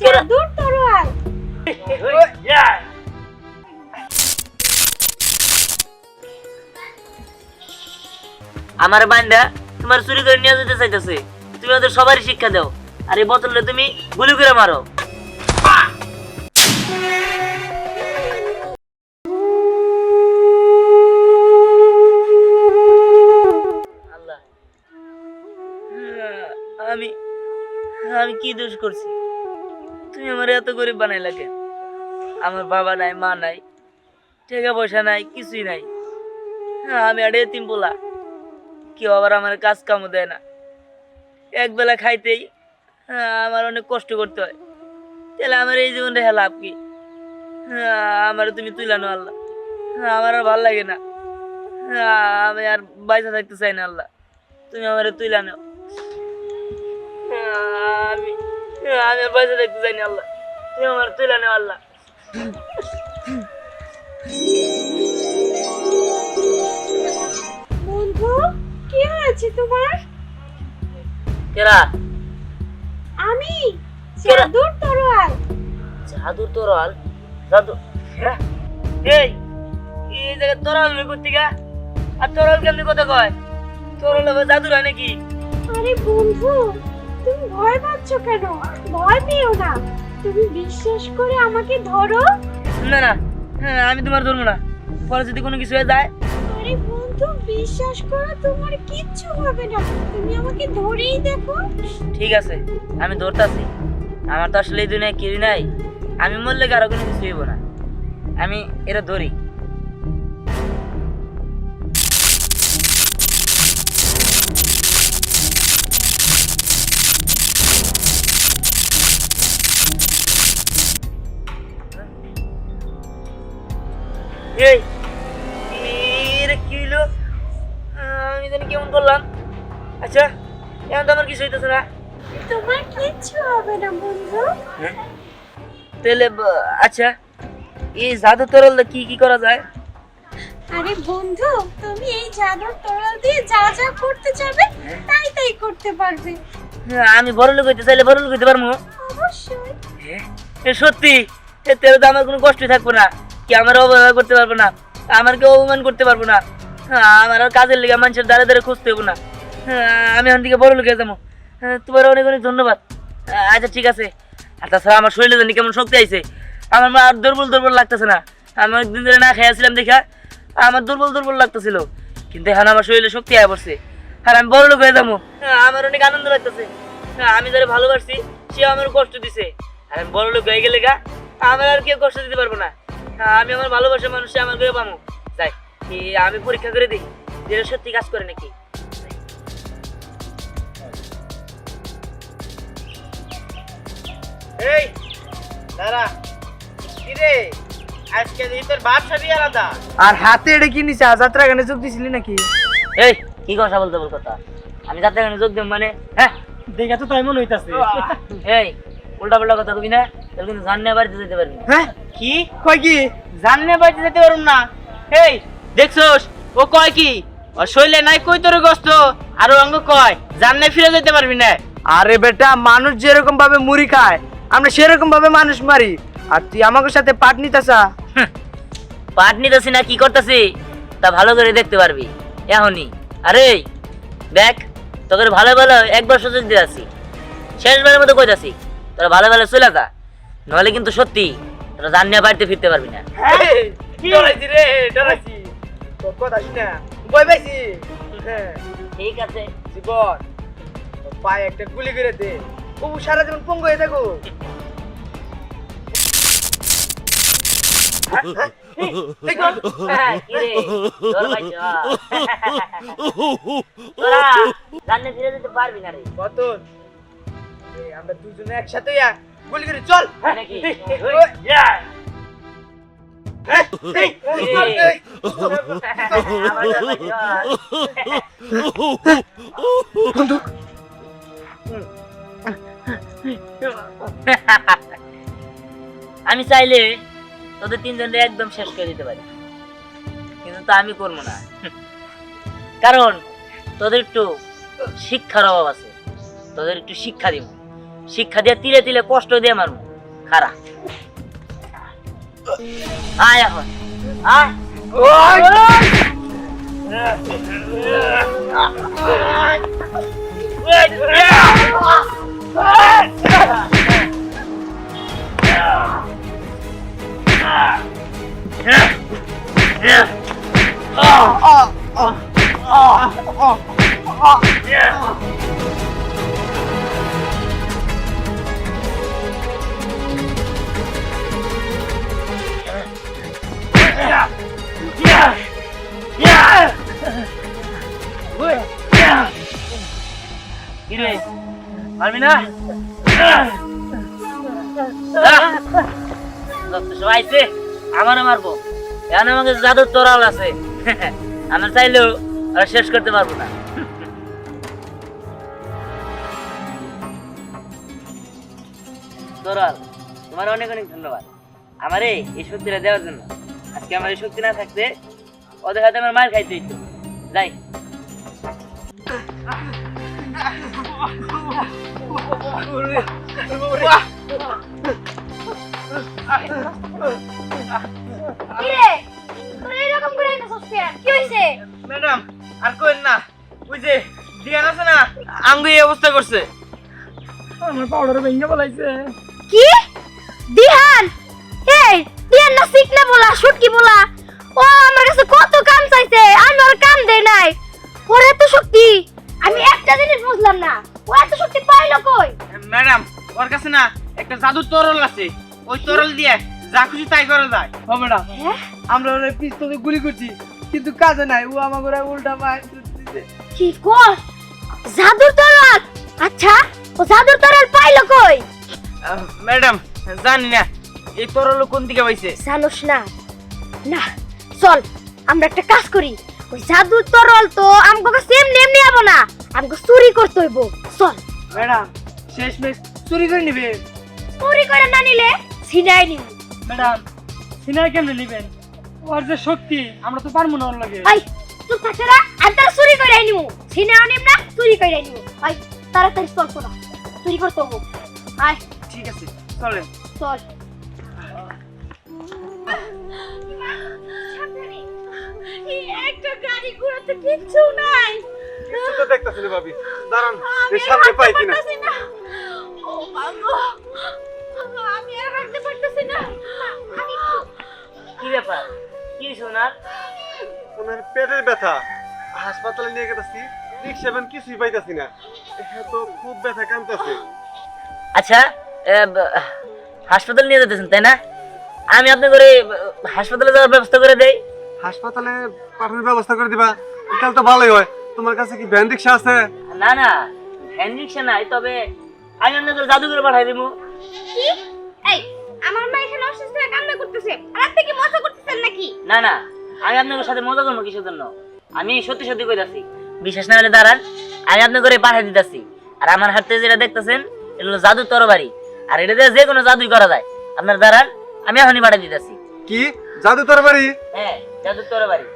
জাদুর তরোয়াল। আমার বান্দা তোমার চুরি করে নিয়ে যেতে চাইতেছে। তুমি ওদের সবারই শিক্ষা দাও। আর এই বোতলে তুমি গুলি করে মারো। আমি আমি কি দোষ করছি? তুমি আমার এত গরিব বানাইলা কেন? আমার বাবা নাই মা নাই টাকা পয়সা নাই কিছুই নাই। হ্যাঁ, আমি আর এতিম বলা কেউ আবার আমার কাজ কামও দেয় না। একবেলা খাইতেই হ্যাঁ, আমার অনেক কষ্ট করতে হয়। তাহলে আমার এই জীবনটা হ্যাঁ লাভ কি? হ্যাঁ, আমার তুমি তুলানো আল্লাহ। হ্যাঁ, আমার আর ভালো লাগে না। হ্যাঁ, আমি আর বাইসা থাকতে চাই না আল্লাহ। তুমি আমার তুইলা আমি আর বাইসা থাকতে আল্লাহ। তুমি আমার তুইলা নাও আল্লাহ। বন্ধু কি হয়েছে তোমার? কেরা? আমি? জাদুর তরোয়াল। জাদুর তরল জাদু? এই এই জায়গায় তরল করতে গা আর তরল কেমনি কথা কয়? আবার জাদুর হয় নাকি? আরে বন্ধু তুমি ভয় পাচ্ছ কেন? ভয় পেও না। তুমি বিশ্বাস করে আমাকে ধরো। না না হ্যাঁ আমি তোমার ধরবো না। পরে যদি কোনো কিছু হয়ে যায় আরে বন্ধু বিশ্বাস করো তোমার কিচ্ছু হবে না। তুমি আমাকে ধরেই দেখো। ঠিক আছে আমি ধরতাছি। আমার তো আসলে এই দুনিয়ায় কেউ নাই। আমি মরলে কারও কোনো কিছু হইব না। আমি এটা ধরি। এই এরে কি হইল আমি জানি কেমন করলাম। আচ্ছা এখন তো আমার কিছু হইতেছে না। তোমার কিচ্ছু হবে না বন্ধু। তাহলে আচ্ছা এই জাদু তরল কি কি করা যায়? আরে বন্ধু তুমি এই জাদুর তরল দিয়ে যা যা করতে তাই তাই করতে পারবে। হ্যাঁ, আমি বড় লোক হইতে চাইলে বড় লোক হইতে পারব। অবশ্যই। সত্যি এতে তো আমার কোনো কষ্টই থাকব না। কি আমার অবহেলা করতে পারব না? আমার কেউ অপমান করতে পারব না। হ্যাঁ, আমার আর কাজের লেগে মানুষের দ্বারা দ্বারা খুঁজতে হব না। হ্যাঁ, আমি এখন থেকে বড় লোক যাব। হ্যাঁ, তোমার অনেক অনেক ধন্যবাদ। আচ্ছা ঠিক আছে। আর তাছাড়া আমার শরীরে জানি কেমন শক্তি আইছে। আমার মা আর দুর্বল দুর্বল লাগতেছে না। আমি একদিন ধরে না খেয়েছিলাম দেখা আমার দুর্বল দুর্বল লাগতেছিল। কিন্তু এখন আমার শরীরে শক্তি আয় পড়ছে। আর আমি বড় লোক হয়ে যাব। আমার অনেক আনন্দ লাগতেছে। আমি যারা ভালোবাসছি সে আমার কষ্ট দিছে। আর আমি বড় লোক হয়ে গেলে গা আমার আর কেউ কষ্ট দিতে পারব না। আমি আমার ভালোবাসার মানুষে আমার পাবো তাই এই আমি পরীক্ষা করে দিই যে সত্যি কাজ করে নাকি? এই দাঁড়া। কিরে আজকে দেখি তোর বাপ সবই আলাদা। আর হাতে এটা কি নিছে? যাত্রা গানে যোগ দিছিলি নাকি? এই কি কথা বলতে বল কথা? আমি যাতে এখানে যোগ দেব মানে হ্যাঁ? দেখে তো তাই মনে হইতাছে। এই উল্টা পাল্টা কথা কবি না। তোর কিন্তু জান্নে বাড়িতে যেতে পারবি না। হ্যাঁ? কি? কয় কি? জাননে বাড়িতে যেতে পারুম না। এই দেখছোস? ও কয় কি? ও শৈলে নাই কই তোর গোস্ত? আর ও অঙ্গ কয় জাননে ফিরে যেতে পারবি না। আরে বেটা মানুষ যেরকম ভাবে মুড়ি খায় আমরা সেরকম ভাবে মানুষ মারি। আর তুই আমাকে সাথে পাট নিতাসা পাট নিতেছি না কি করতেছি? তা ভালো করে দেখতে পারবি। এখনই। আরে দেখ তোকে ভালো ভালো একবার সুযোগ দিয়ে আসি। শেষবারের মতো কইতাছি তোরা ভালো ভালো চলে যা। নাহলে কিন্তু সত্যি তোরা জানিয়ে বাড়িতে ফিরতে পারবি না। ডরাইছি রে? ডরাইছি। তোর কথা শুনে বই পাইছি। হ্যাঁ ঠিক আছে। জীবন পায়ে একটা গুলি করে দে। ও সারা জীবন পঙ্গু হয়ে থাকো হ্যাঁ, কি আমরা দুজনে একসাথে গুলি করে চল। আমি চাইলে তোদের তিনজনকে একদম শেষ করে দিতে পারি। কিন্তু তা আমি করব না। কারণ তোদের একটু শিক্ষার অভাব আছে। তোদের একটু শিক্ষা দিব। শিক্ষা দিয়ে তিলে তিলে কষ্ট দিয়ে মারবো খারা আয় এখন আয় কিরে, পারবি সবাই আমারও মারবো। এখন আমাকে জাদুর তোরাল আছে। আমরা চাইলেও শেষ করতে পারব না। তোরাল, তোমার অনেক অনেক ধন্যবাদ। আমারে এই শক্তিটা দেওয়ার জন্য। আজকে আমার শক্তি না থাকতে ওদের হাতে আমার মার খাইতে হইতো। যাই। ম্যাডাম আর কইন না ওই যে দিয়ান আছে না আঙ্গু এই অবস্থা করছে। কি? দিহান! দিহান বলা শুটকি বলা? ও আমার কাছে কত কাম চাইছে আমি ওর কাম দেই নাই। ওর এত শক্তি আমি একটা জিনিস বুঝলাম না ও এত শক্তি পাইলো কই? ম্যাডাম ওর কাছে না একটা জাদুর তরল আছে ওই তরল দিয়ে যা খুশি তাই করা যায়। ও ম্যাডাম হ্যাঁ? আমরা ওরে পিস্তলে গুলি করছি কিন্তু কাজে নাই ও আমাকে ওরা উল্টা মার কি কর জাদুর তরল? আচ্ছা ও জাদুর তরল পাইলো কই? ম্যাডাম জানি না এই তরল কোন দিকে পাইছে জানোস না। না চল আমরা একটা কাজ করি। ওই জাদুর তরল তো আমগো কাছে এমনি এমনি আবো না। আমগো চুরি করতে হইব। চল। ম্যাডাম শেষ মেশ চুরি করে নিবে। চুরি করে না নিলে ছিনাই নিব। ম্যাডাম সিনাই কেমনে নেবেন? ওর যে শক্তি আমরা তো পারব না ওর লাগে। আই তুই থাকছে না আমি তারা চুরি করে নিব ছিনাও নিব না চুরি করে নিব আই তাড়াতাড়ি চল তোরা চুরি করতে হব আয়। ঠিক আছে চলেন। চল। একটা গাড়ি ঘোড়াতে কিচ্ছু নাই। কিছু তো দেখতেছি না ভাবি। দাঁড়ান আমি সামনে পাই কিনা ও মা আমি আর হাঁটতে পারতেছি না। কি ব্যাপার? কি সোনার ওনার? পেটের ব্যথা। হাসপাতালে নিয়ে গেছি রিক্সা ভ্যান কিছুই পাইতাছি না। তো খুব ব্যথা কামতেছে আচ্ছা এ, হাসপাতাল নিয়ে যেতেছেন তাই না? আমি আপনি করে হাসপাতালে যাওয়ার ব্যবস্থা করে দেই। হাসপাতালে পাঠানোর ব্যবস্থা করে দিবা তাহলে তো ভালোই হয়। তোমার কাছে কি ভ্যান রিক্সা আছে? না না ভ্যান রিক্সা নাই তবে আমি আপনাকে জাদু করে পাঠাই দিব কি? এই আমার মা এখানে অসুস্থ হয়ে কান্না করতেছে। আর আপনি কি মজা করতেছেন নাকি? না না আমি আপনাদের সাথে মজা করব কিসের জন্য? আমি সত্যি সত্যি কইতাছি বিশ্বাস না হলে দাঁড়ান আমি আপনার করে পাঠিয়ে দিতেছি। আর আমার হাতে যেটা দেখতেছেন এটা হলো জাদুর তরবারি। আর এটা দিয়ে যে কোনো জাদুই করা যায়। আপনার দাঁড়ান আমি এখনই পাঠিয়ে দিতেছি। কি? জাদু তরবারি হ্যাঁ জাদুর তরবারি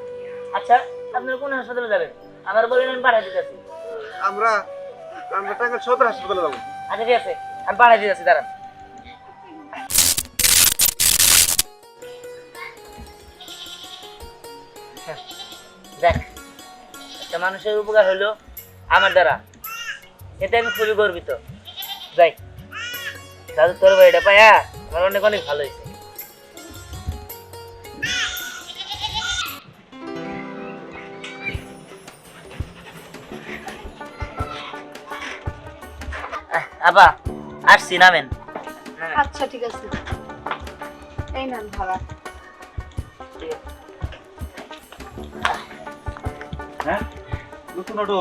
আচ্ছা আপনারা কোন হাসপাতালে যাবেন? আমার বলেন আমি পাঠিয়ে দিতেছি। আমরা আমরা টাঙ্গাইল সদর হাসপাতালে যাব। আচ্ছা ঠিক আছে আমি পাঠিয়ে দিতেছি দাঁড়ান। হ্যাঁ, দেখ একটা মানুষের উপকার হলো আমার দ্বারা। এতে আমি খুবই গর্বিত। যাই দাদু তোর বাড়িটা পাইয়া আমার অনেক অনেক ভালো হয়েছে। আপা আসছি নামেন নামেন। আচ্ছা ঠিক আছে। এই নেন ভাড়া। হ্যাঁ? নতুন অটো।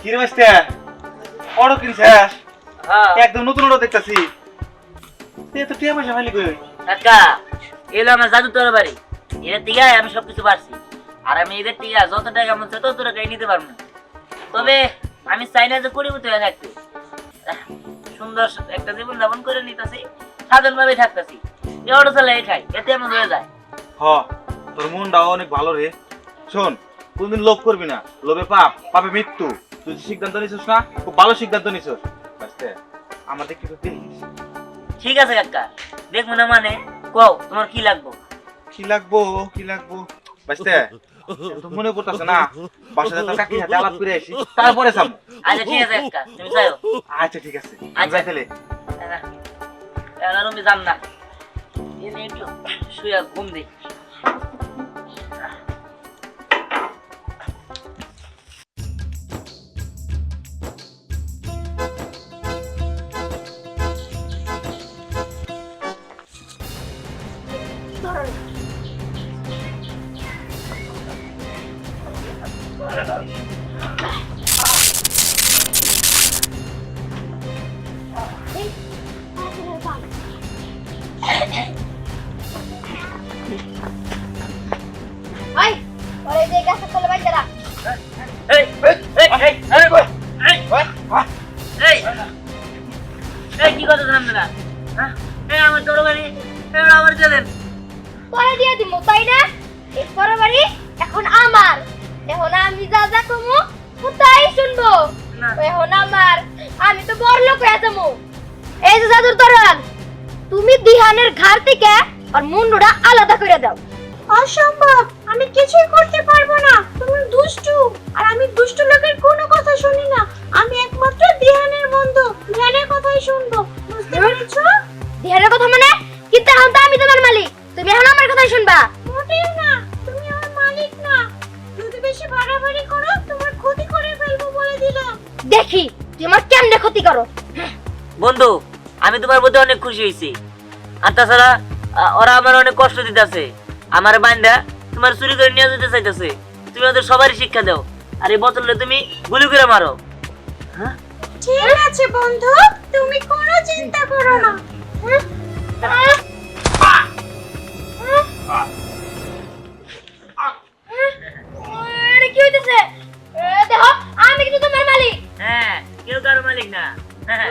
কিরে মাস্তে অটো কিনছিস? হ্যাঁ। একদম নতুন অটো দেখতাছি। তুই তো টিয়া পয়সা ফাইলি কই কাকা এলো আমার জাদু তোর বাড়ি এর থেকে আমি সবকিছু পারছি। আর আমি এদের থেকে যত টাকা মন তত টাকাই নিতে পারব। না। তবে আমি চাই না যে হয়ে থাকতে। সুন্দর একটা জীবন যাপন করে নিতেছি সাধারণ ভাবে থাকতেছি। এই অটো চালাই খাই এতে আমার হয়ে যায়। হ তোর মনটাও অনেক ভালো রে। শোন কোনদিন লোভ করবি না। লোভে পাপ পাপে মৃত্যু। তুই যে সিদ্ধান্ত নিছিস না খুব ভালো সিদ্ধান্ত নিছিস। আমাদের কিছু দেখিস ঠিক আছে কাকা দেখব না মানে কও তোমার কি লাগবো? কি লাগবো কি লাগবো? বাঁচতে মনে করতেছে না বাসাতে তো কাকি হাতে আলাপ করে আসি তারপরে যাব। আচ্ছা ঠিক আছে তুমি যাও আচ্ছা ঠিক আছে যাই এখন আমি যাম না। এনে একটু শুয়ে ঘুম দিই। আমার দিয়ে দিব তাই না? এই পরবারি এখন আমার। এখন আমি যা যা কমু কোথায় শুনব? এখন আমার আমি তো বড় লোক হয়ে যাব। এই যে জাদুর তরল তুমি দিহানের ঘর থেকে আর মুন্ডুটা আলাদা করে দাও। অসম্ভব আমি কিছুই করতে পারব না তুমি দুষ্টু। আর আমি দুষ্টু লোকের কোনো কথা শুনি না। আমি প্রতি অনেক খুশি হয়েছি আর তাছাড়া ওরা আমার অনেক কষ্ট দিতেছে। আমার বান্দা তোমার চুরি করে নিয়ে যেতে চাইতেছে। তুমি ওদের সবারই শিক্ষা দাও। আর এই বোতলে তুমি গুলি করে মারো। ঠিক আছে বন্ধু তুমি কোনো চিন্তা করো না। কি হইতেছে? দেখো আমি কিন্তু তোমার মালিক। হ্যাঁ কেউ কারও মালিক না। হ্যাঁ?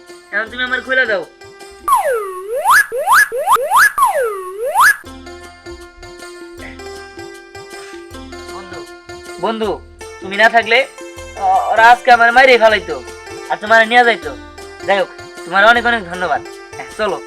এখন তুমি আমার খুলে দাও। বন্ধু তুমি না থাকলে ওরা আজকে আমার মাইরে ফেলাইতো আর তোমার নিয়ে যাইতো। যাই হোক তোমার অনেক অনেক ধন্যবাদ। হ্যাঁ, চলো।